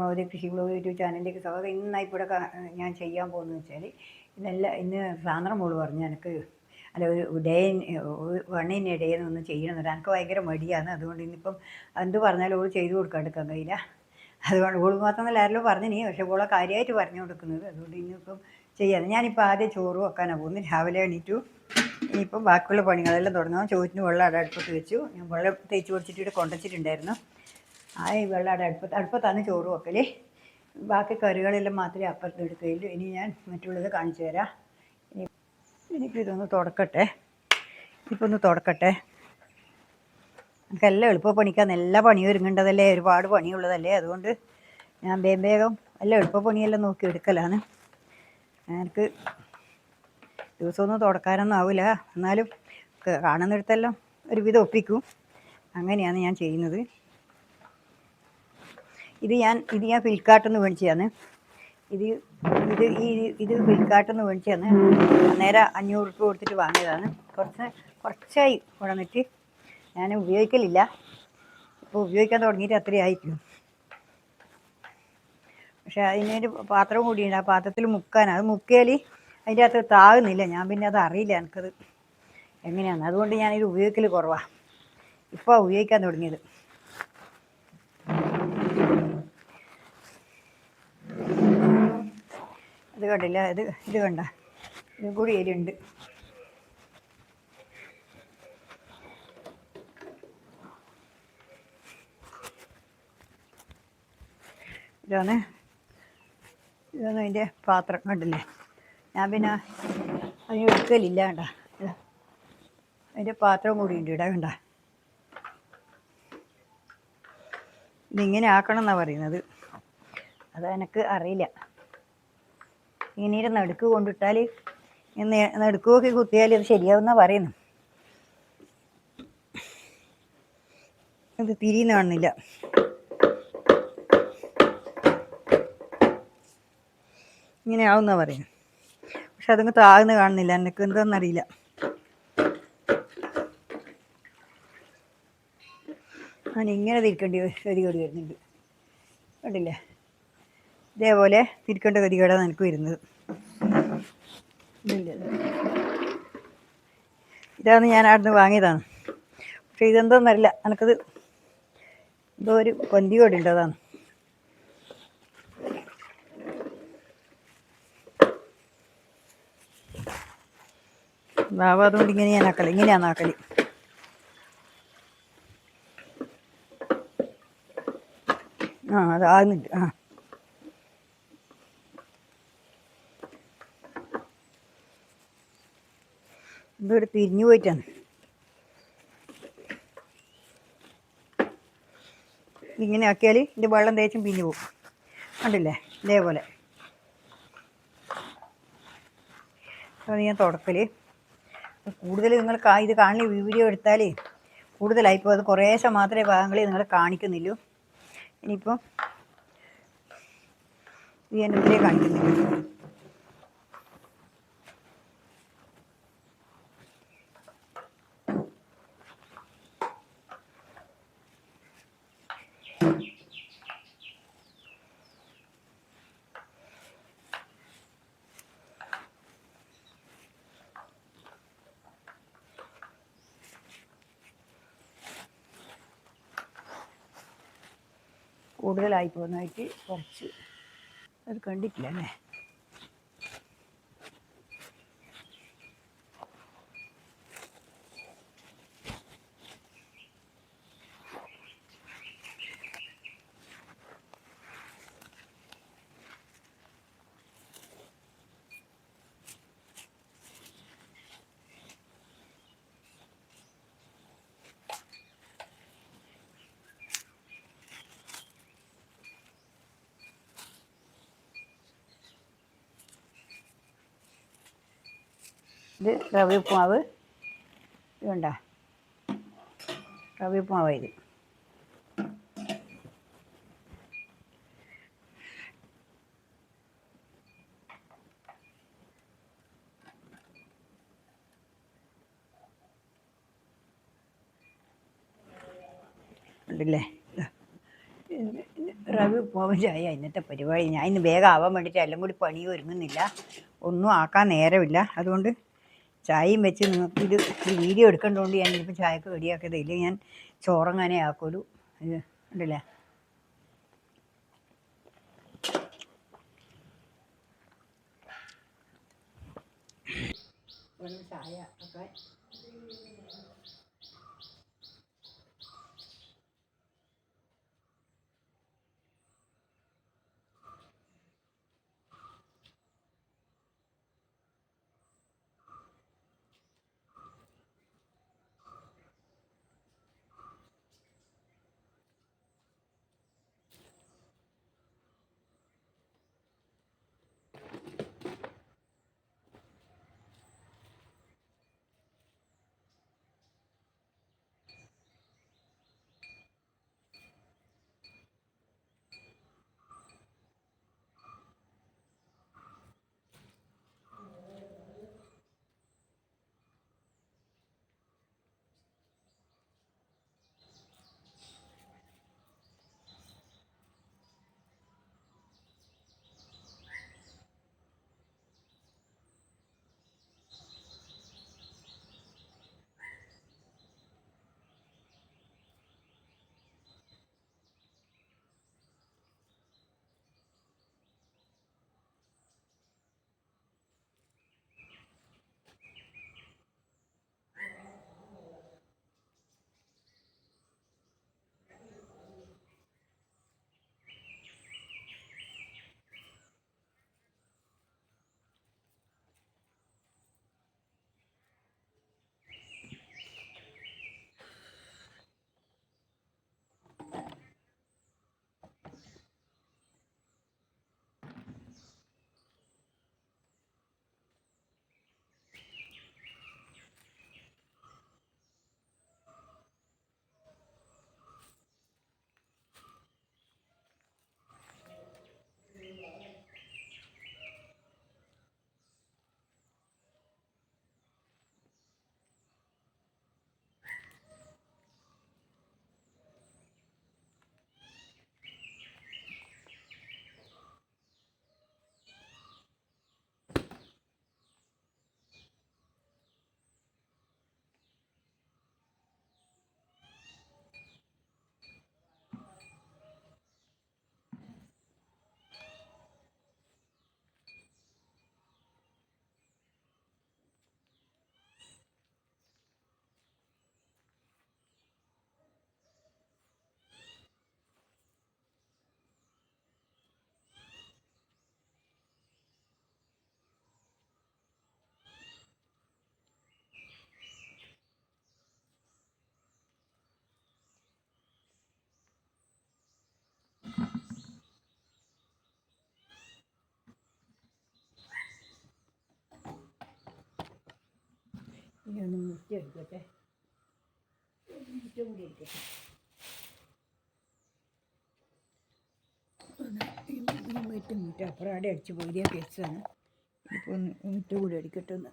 പരമാവധി കൃഷി blog YouTube ചാനലിലേക്ക് സ്വാഗതം. ഇന്നായി ഇവിടെ ഞാൻ ചെയ്യാൻ പോകുന്നത് വെച്ചാൽ ഇന്നെല്ലാം ഇന്ന് സാന്ദ്ര മോൾ പറഞ്ഞു. എനിക്ക് അല്ല ഒരു ഡേ വണ്ണിന്റെ ഇടയിൽ ഒന്ന് ചെയ്യണമെന്നില്ല എനിക്ക് ഭയങ്കര മടിയാണ്. അതുകൊണ്ട് ഇന്നിപ്പം എന്ത് പറഞ്ഞാലും ഓൾ ചെയ്തു എടുക്കാൻ കഴിയില്ല. അതുകൊണ്ട് ഓൾ മാത്രമല്ല ആരെല്ലോ പറഞ്ഞു നീ പക്ഷേ ഓളെ കാര്യമായിട്ട് പറഞ്ഞു കൊടുക്കുന്നത്. അതുകൊണ്ട് ഇന്നിപ്പം ചെയ്യാതെ ഞാനിപ്പോൾ ആദ്യം ചോറ് വെക്കാനാണ് പോകുന്നത്. രാവിലെ എണീറ്റു. ഇനിയിപ്പം ബാക്കിയുള്ള പണികളെല്ലാം തുടങ്ങാം. ചോറ്റിന് വെള്ളം അവിടെ അടുപ്പത്ത് വെച്ചു. ഞാൻ വെള്ളം തേച്ച് പൊടിച്ചിട്ട് കൊണ്ടുവച്ചിട്ടുണ്ടായിരുന്നു ആ ഈ വെള്ളം അവിടെ അടുപ്പത്ത് അടുപ്പത്താണ് ചോറ് വെക്കൽ ബാക്കി കറികളെല്ലാം മാത്രമേ അപ്പുറത്ത് എടുക്കുകയുള്ളൂ. ഇനി ഞാൻ മറ്റുള്ളത് കാണിച്ചു തരാം. ഇനി എനിക്കിതൊന്ന് തുടക്കട്ടെ. ഇപ്പം ഒന്ന് തുടക്കട്ടെ. എനിക്കെല്ലാം എളുപ്പപ്പണിക്കാന്ന് എല്ലാ പണിയും ഒരുങ്ങേണ്ടതല്ലേ? ഒരുപാട് പണിയുള്ളതല്ലേ? അതുകൊണ്ട് ഞാൻ വേഗം വേഗം എല്ലാം എളുപ്പപ്പണിയെല്ലാം നോക്കി എടുക്കലാണ്. എനിക്ക് ദിവസമൊന്നും തുടക്കാനൊന്നും ആവില്ല എന്നാലും കാണുന്നിടത്തെല്ലാം ഒരുവിധം ഒപ്പിക്കും. അങ്ങനെയാണ് ഞാൻ ചെയ്യുന്നത്. ഇത് ഞാൻ ഇത് ഞാൻ ഫ്ലിപ്കാർട്ടിൽ നിന്ന് മേടിച്ചതാണ്. ഇത് ഇത് ഈ ഇത് ഫ്ലിപ്കാർട്ടിൽ നിന്ന് മേടിച്ചതാണ്. നേരെ അഞ്ഞൂറ് രൂപ കൊടുത്തിട്ട് വാങ്ങിയതാണ്. കുറച്ച് കുറച്ചായി കൊണ്ടുവന്നിട്ട് ഞാൻ ഉപയോഗിക്കലില്ല. ഇപ്പോൾ ഉപയോഗിക്കാൻ തുടങ്ങിയിട്ട് അത്രയായിരിക്കും പക്ഷേ അതിനൊരു പാത്രം കൂടിയുണ്ട്. ആ പാത്രത്തിൽ മുക്കാൻ. അത് മുക്കിയാൽ അതിന്റെ അകത്ത് താകുന്നില്ല. ഞാൻ പിന്നെ അത് അറിയില്ല എനിക്കത് എങ്ങനെയാണ് അതുകൊണ്ട് ഞാനിത് ഉപയോഗിക്കൽ കുറവാണ് ഇപ്പോൾ ഉപയോഗിക്കാൻ തുടങ്ങിയത്. ഇത് കണ്ടില്ല ഇത് ഇത് കണ്ട. ഇതും കൂടി എരിയുണ്ട്. ഇതാണ് ഇതാണ് അതിന്റെ പാത്രം കണ്ടില്ലേ? ഞാൻ പിന്നെ അതിന് എടുക്കലില്ല കണ്ട. അതിന്റെ പാത്രം കൂടി ഉണ്ട് ഇടാ കണ്ട. ഇതിങ്ങനെ ആക്കണം എന്നാണ് പറയുന്നത്. അത് എനിക്ക് അറിയില്ല. ഇങ്ങനെ നടുക്ക് കൊണ്ടിട്ടാൽ നടുക്കുമൊക്കെ കുത്തിയാൽ ഇത് ശരിയാവുന്ന പറയുന്നു. ഇത് തിരിയുന്ന കാണുന്നില്ല. ഇങ്ങനെ ആവുന്ന പറയുന്നു. പക്ഷെ അതങ്ങ് താഴ്ന്ന് കാണുന്നില്ല. എനിക്ക് എന്താണെന്നറിയില്ല ഞാൻ ഇങ്ങനെ തിരിക്കേണ്ടി ഗതികേട് വരുന്നുണ്ട്. കണ്ടില്ലേ? ഇതേപോലെ തിരിക്കേണ്ട ഗതികേടാണ് എനിക്ക് വരുന്നത്. ഇതാണ് ഞാൻ അവിടുന്ന് വാങ്ങിയതാണ്. പക്ഷെ ഇതെന്തോന്നറിയില്ല എനിക്കത് എന്തോ ഒരു കൊന്തിയോട് ഉണ്ട് അതാണ്. ബാബ അതുകൊണ്ട് ഇങ്ങനെ ഞാൻ ആക്കൽ. ഇങ്ങനെയാണ് ആക്കൽ. ആ അത് ആകുന്നുണ്ട് ആ. ഇതൊരു തിരിഞ്ഞു പോയിട്ടാണ്. ഇങ്ങനെ ആക്കിയാൽ ഇതിന്റെ വെള്ളം തേച്ചും പിരിഞ്ഞു പോകും. കണ്ടില്ലേ? ഇതേപോലെ. അത് ഞാൻ തുടക്കൽ കൂടുതൽ നിങ്ങൾ ഇത് കാണി വീഡിയോ എടുത്താൽ കൂടുതലായിപ്പോൾ അത് കുറേശ്ശെ മാത്രമേ ഭാഗങ്ങളിൽ നിങ്ങൾ കാണിക്കുന്നില്ലൂ ഇനിയിപ്പം ഞാൻ ഇതിലേ കാണിക്കുന്നില്ല. കൂടുതലായി പോകുന്നതായിട്ട് കുറച്ച് അത് കണ്ടിട്ടില്ല അല്ലേ ഇത് റവ ഉപ്പുമാവ് ഇതുണ്ട റവ ഉപ്പുമാവ് ഇത് ഉണ്ടല്ലേ റവി ചായ. ഇന്നത്തെ പരിപാടി. ഞാൻ ഇന്ന് വേഗം ആവാൻ വേണ്ടിയിട്ട് എല്ലാം കൂടി പണി ഒരുങ്ങുന്നില്ല. ഒന്നും ആക്കാൻ നേരമില്ല. അതുകൊണ്ട് ചായയും വെച്ച് നിങ്ങൾക്ക് ഇത് വീഡിയോ എടുക്കേണ്ടതുകൊണ്ട് ഞാൻ ഇപ്പം ചായക്ക് റെഡിയാക്കിയത് ഇല്ലെങ്കിൽ ഞാൻ ചോറങ്ങനെ ആക്കൊരു ഇത് ഉണ്ടല്ലേ ചായ ഒക്കെ ഇനി ഒന്ന് മുറ്റം കൂടി എടുക്കട്ടെ മുറ്റം മുറ്റം അപ്പുറം അവിടെ അടിച്ച് പോയിരിയൊക്കെ വെച്ചതാണ് ഇപ്പോൾ ഒന്ന് മുറ്റം കൂടി അടിക്കട്ടെ ഒന്ന്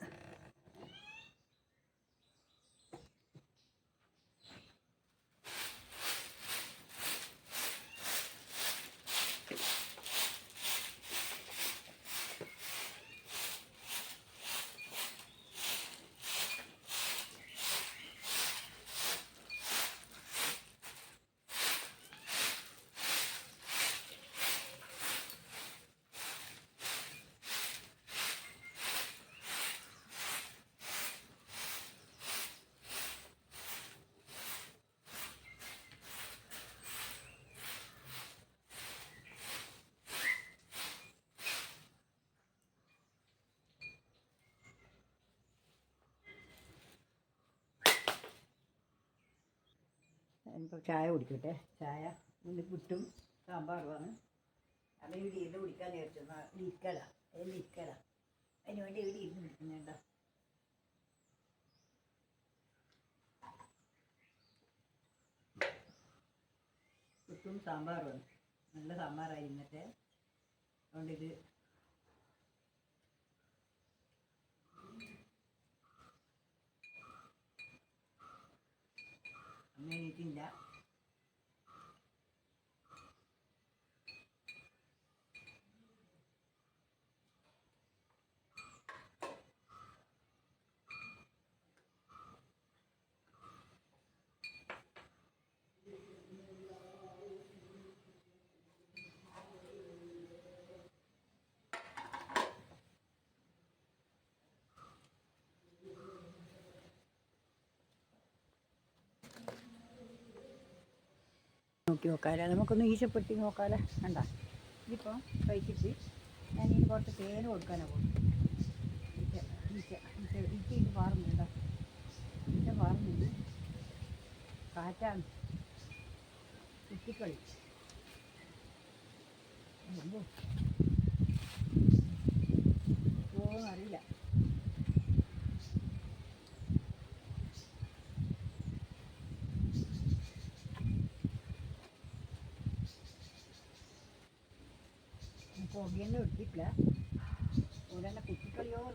ഇപ്പോൾ ചായ കുടിക്കട്ടെ? ചായ ഇന്ന് പുട്ടും സാമ്പാറുമാണ്. അത് ഇവിടെ ഇരുന്ന് കുടിക്കാൻ നേരിട്ടു ഇരിക്കല അതിൽ ഇരിക്കല അതിന് വേണ്ടി ഇവിടെ ഇരുന്ന് കുടിക്കുന്നുണ്ടോ പുട്ടും സാമ്പാറുമാണ്. നല്ല സാമ്പാറായി ഇന്നത്തെ അതുകൊണ്ട് ഇത് Bismillah. നോക്കി നോക്കാമല്ലേ നമുക്കൊന്ന് ഈശപ്പെട്ടി നോക്കാലോ കണ്ട? ഇതിപ്പോൾ കഴിച്ചിട്ട് ഞാൻ ഇനി കുറച്ച് തേന് കൊടുക്കാനാണ് പോകും ഈച്ച ഈച്ച ഈച്ച ഈച്ച പാറുന്നുണ്ടോ കാറ്റാണ് എന്തോ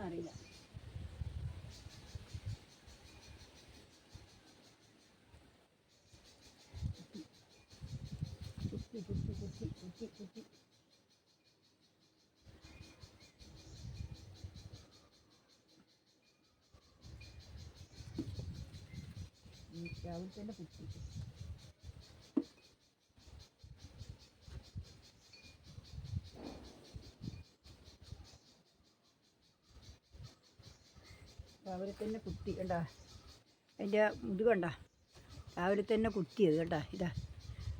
കുത്തിക്കളിയോ എന്നറിയില്ല കുത്തി കുത്തി കുത്തി കുത്തി കുത്തി ഈ രാവിലെ കുത്തി രാവിലെ തന്നെ കുത്തി കണ്ടാ? അതിന്റെ ഇത് കണ്ട? രാവിലെ തന്നെ കുത്തിയത് കണ്ടാ ഇതാ.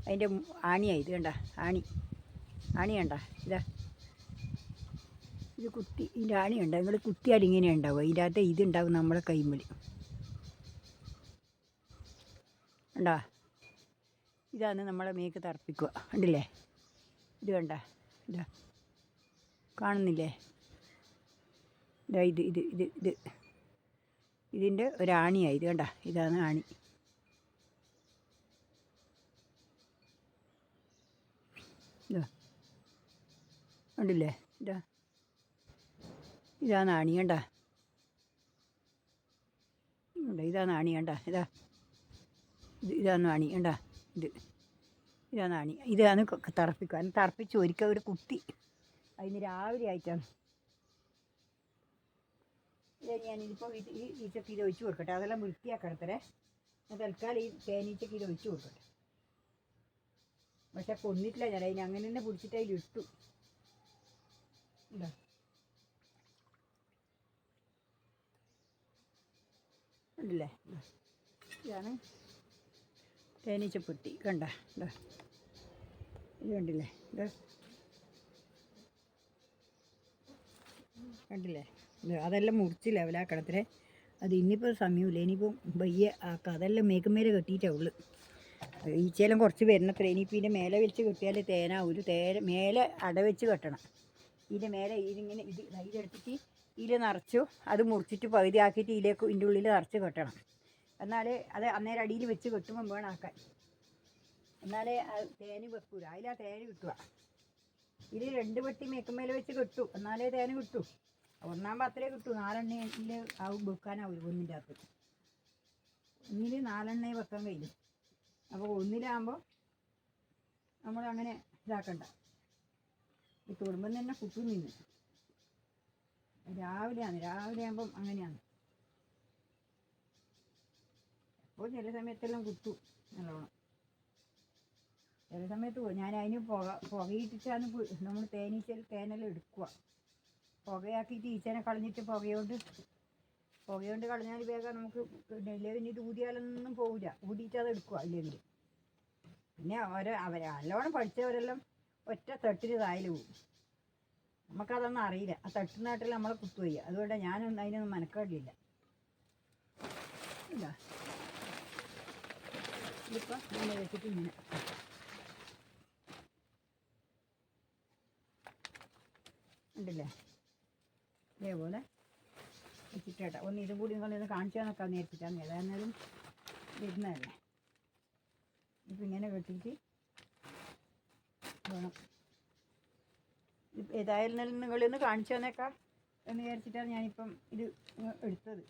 അതിന്റെ ആണിയായി ഇത് കണ്ട ആണി. ആണി കണ്ട ഇതാ. ഇത് കുത്തി ഇതിന്റെ ആണി ഉണ്ട് നിങ്ങൾ കുത്തിയാൽ ഇങ്ങനെ ഉണ്ടാവും ഇതിന്റെ അകത്ത് ഇതുണ്ടാവും നമ്മളെ കൈമ്മൽ കണ്ടാ? ഇതാണ് നമ്മളെ മേക്ക് തറപ്പിക്കുക. കണ്ടില്ലേ? ഇത് കണ്ട? ഇതാ. കാണുന്നില്ലേ? ഇതാ ഇത് ഇത് ഇത് ഇത്. ഇതിന്റെ ഒരാണിയാണ് ഇത് കണ്ട ഇതാണ് ആണി. ഉണ്ടല്ലേ ഇതാ. ഇതാണ് ആണി കണ്ട. ഇതാണ് ആണി കണ്ട. ഇതാ. ഇത് ഇതാണ് ആണി കണ്ട. ഇത്. ഇതാണ് ആണി. ഇതാണ് തറപ്പിക്കുക. തറപ്പിച്ച് ഒരിക്കൽ ഒരു കുത്തി അതിന് രാവിലെ ആയിട്ടാണ്. ഇത് ഞാനിതിപ്പോൾ ഈ ഈച്ചക്ക് ഇത് ഒഴിച്ച് കൊടുക്കട്ടെ. അതെല്ലാം വൃത്തിയാക്കണത്തരേ തൽക്കാലം ഈ തേനീച്ചക്ക് ഒഴിച്ച് കൊടുക്കട്ടെ. പക്ഷെ കൊന്നിട്ടില്ല ഞാൻ. അതിന് അങ്ങനെ തന്നെ പിടിച്ചിട്ട് അതിൽ ഇട്ടു. ഇതാ. ഉണ്ടല്ലേ ഇതാ. ഇതാണ് തേനീച്ചപ്പെട്ടി കണ്ട? ഇതാ. ഇത് കണ്ടില്ലേ? ഇത്. കണ്ടില്ലേ? അതെല്ലാം മുറിച്ച് ലെവലാക്കണത്രേ. അത് ഇനിയിപ്പോൾ സമയമില്ല. ഇനിയിപ്പം വയ്യ ആക്കാം അതെല്ലാം മേക്കുമേലെ കെട്ടിയിട്ടേ ഉള്ളു. ഈച്ചയെല്ലാം കുറച്ച് വരണത്ര. ഇനിയിപ്പോൾ ഇതിന്റെ മേലെ വെച്ച് കെട്ടിയാൽ തേന ഒരു തേര മേലെ അടവെച്ച് കെട്ടണം. ഇതിന്റെ മേലെ ഇതിങ്ങനെ ഇത് കയ്യിലെടുത്തിട്ട് ഇതിൽ നിറച്ചു അത് മുറിച്ചിട്ട് പകുതി ആക്കിയിട്ട് ഇതിലേക്ക് ഇതിന്റെ ഉള്ളിൽ നിറച്ച് കെട്ടണം. എന്നാലേ അത് അന്നേരം അടിയിൽ വെച്ച് കെട്ടുമ്പോൾ വേണം ആക്കാൻ. എന്നാലേ തേന് വെക്കൂല. അതിലാ തേന് കിട്ടുക. ഇതിൽ രണ്ട് പെട്ടി മേക്കുമേലെ വെച്ച് കെട്ടു. എന്നാലേ തേന് കിട്ടൂ. ഒന്നാകുമ്പോൾ അത്രേ കിട്ടൂ. നാലെണ്ണയിൽ ആവും വെക്കാനാവും ഒന്നിന്റെ അകത്ത്. ഒന്നിൽ നാലെണ്ണയെ വെക്കാൻ കഴിയും അപ്പോൾ ഒന്നിലാകുമ്പോൾ നമ്മളങ്ങനെ ഇതാക്കണ്ട. ഈ കുടുംബം തന്നെ കുട്ടും നിന്ന്. രാവിലെയാണ്. രാവിലെ ആകുമ്പം അങ്ങനെയാണ്. അപ്പോൾ ചില സമയത്തെല്ലാം കുത്തു നല്ലോണം. ചില സമയത്ത് ഞാൻ അതിന് പുക പുകയിട്ടിട്ടാണ് നമ്മൾ തേനീച്ചൽ തേനെല്ലാം എടുക്കുക പുകയാക്കിയിട്ട് ഈച്ചനെ കളഞ്ഞിട്ട് പുകയോണ്ട് പുകയോണ്ട് കളഞ്ഞാൽ വേഗം നമുക്ക് പിന്നെ ഇല്ലെങ്കിൽ ഇത് ഊതിയാലൊന്നും പോവില്ല. ഊതിയിട്ട് അത് എടുക്കുക അല്ലെങ്കിൽ പിന്നെ ഓരോ അവർ നല്ലോണം പഠിച്ചവരെല്ലാം ഒറ്റ തട്ടിന് തായിൽ പോവും. നമുക്കതൊന്നും അറിയില്ല. ആ തട്ടുന്നാട്ടിൽ നമ്മളെ കുത്തുപോയി അതുകൊണ്ട് ഞാനൊന്നും അതിനൊന്നും മനക്കാടില്ല. ഇല്ല ഉണ്ടല്ലേ? ഇതേപോലെ വെച്ചിട്ടേട്ടാ ഒന്ന് ഇതും കൂടി നിങ്ങളൊന്ന് കാണിച്ചു തന്നൊക്കെ നേരിട്ടിട്ടാണ് ഏതായിരുന്നാലും വരുന്നതല്ലേ? ഇപ്പം ഇങ്ങനെ കെട്ടിയിട്ട് വേണം. ഏതായാലും നിങ്ങളൊന്ന് കാണിച്ചു തന്നേക്കാം എന്ന് വിചാരിച്ചിട്ടാണ് ഞാനിപ്പം ഇത് എടുത്തത്.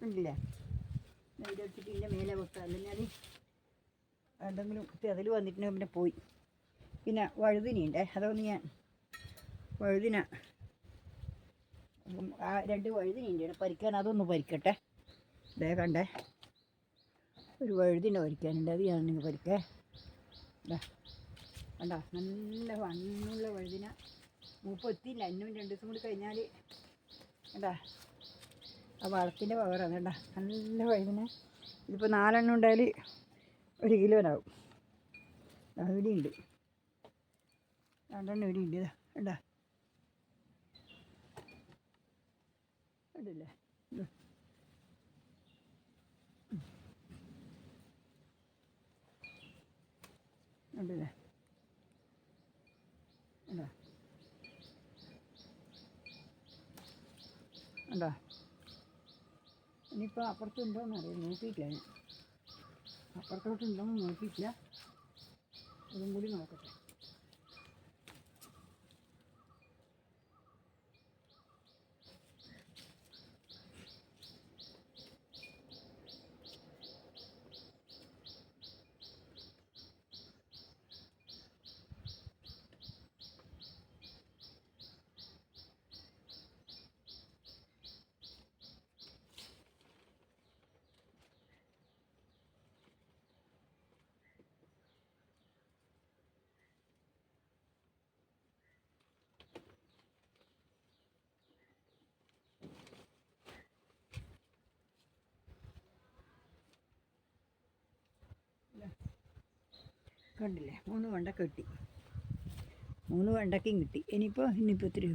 ഉണ്ടല്ലേ ഇതെടുത്തിട്ട് ഇതിന്റെ മേലെ വെക്കാം. അല്ലെങ്കിൽ എന്തെങ്കിലും അതിൽ വന്നിട്ടുണ്ടെങ്കിൽ പിന്നെ പോയി. പിന്നെ വഴുതിനിണ്ടേ അതൊന്ന് ഞാൻ വഴുതിന. ആ രണ്ട് വഴുതിനുണ്ട് പരിക്കാൻ അതൊന്ന് പരിക്കട്ടെ. ഇതേ കണ്ടേ. ഒരു വഴുതിന പരിക്കാനുണ്ട്. അത് ഞാൻ നിങ്ങൾ പരിക്കേ. കണ്ടോ? നല്ല വണ്ണുള്ള വഴുതിന. മൂപ്പ് എത്തിയില്ല. ഇന്നും രണ്ട് ദിവസം കൂടി കഴിഞ്ഞാൽ കണ്ടാ? ആ വളത്തിന്റെ പവറാണ് കണ്ടാ? നല്ല വഴുതിന. ഇതിപ്പോൾ നാലെണ്ണം ഉണ്ടായാൽ ഒരു കിലോനാവും. അവിടെ ഉണ്ട്. രണ്ടെണ്ണം ഇവിടെ ഉണ്ട്. കണ്ടാ? കണ്ടില്ലേ. കണ്ടില്ലേ? കണ്ടാ? കണ്ടാ? ഇനിയിപ്പോൾ അറിയാം. നോക്കിയിട്ടില്ല ഞാൻ. അപ്പുറത്തോട്ടുണ്ടോയെന്ന് നോക്കിയിട്ടില്ല. അതും കൂടി നോക്കട്ടെ. കണ്ടില്ലേ? മൂന്ന് വെണ്ടക്ക കിട്ടി. മൂന്ന് വെണ്ടക്കയും കിട്ടി. ഇനിയിപ്പോൾ ഇനിയിപ്പോൾ ഇത്തിരി